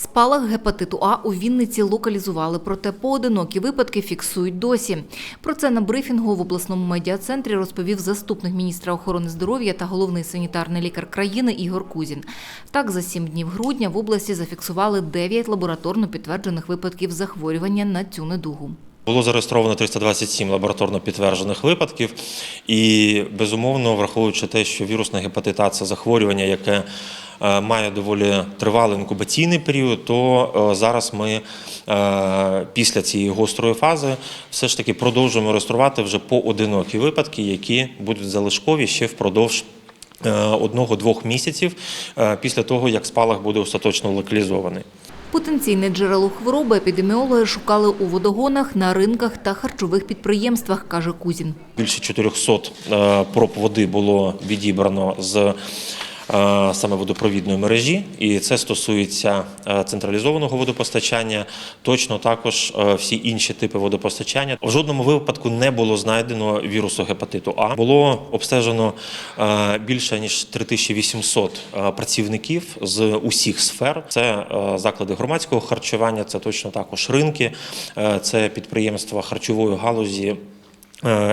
Спалах гепатиту А у Вінниці локалізували, проте поодинокі випадки фіксують досі. Про це на брифінгу в обласному медіа-центрі розповів заступник міністра охорони здоров'я та головний санітарний лікар країни Ігор Кузін. Так, за сім днів грудня в області зафіксували 9 лабораторно підтверджених випадків захворювання на цю недугу. Було зареєстровано 327 лабораторно підтверджених випадків, і безумовно, враховуючи те, що вірусна гепатит А – це захворювання, яке має доволі тривалий інкубаційний період, то е, зараз ми е, після цієї гострої фази все ж таки продовжуємо реєструвати вже поодинокі випадки, які будуть залишкові ще впродовж е, одного-двох місяців е, після того, як спалах буде остаточно локалізований. Потенційне джерело хвороби епідеміологи шукали у водогонах, на ринках та харчових підприємствах, каже Кузін. Більше 400 е, проб води було відібрано з е, саме водопровідної мережі, і це стосується е, централізованого водопостачання. Точно також е, всі інші типи водопостачання. В жодному випадку не було знайдено вірусу гепатиту А. Було обстежено е, більше ніж 3800 е, працівників з усіх сфер. Це е, заклади громадського харчування, це точно також ринки, е, це підприємства харчової галузі е,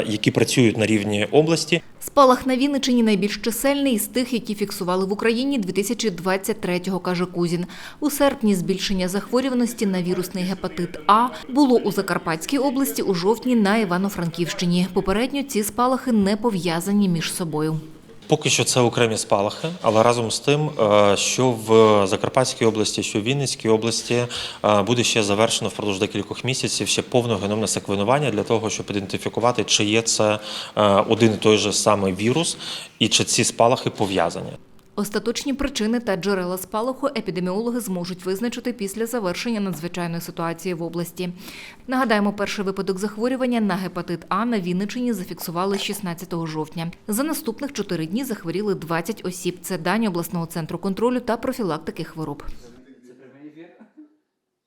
які працюють на рівні області. Спалах на Вінничині найбільш чисельний із тих, які фіксували в Україні 2023-го, каже Кузін. У серпні збільшення захворюваності на вірусний гепатит А було у Закарпатській області, у жовтні на Івано-Франківщині. Попередньо ці спалахи не пов'язані між собою. Поки що це окремі спалахи, але разом з тим, е, що в Закарпатській області, що в Вінницькій області е, буде ще завершено впродовж декількох місяців ще повне геномне секвенування для того, щоб ідентифікувати, чи є це е, один і той же самий вірус, і чи ці спалахи пов'язані. Остаточні причини та джерела спалаху епідеміологи зможуть визначити після завершення надзвичайної ситуації в області. Нагадаємо, перший випадок захворювання на гепатит А на Вінничині зафіксували 16 жовтня. За наступних чотири дні захворіли 20 осіб. Це дані обласного центру контролю та профілактики хвороб.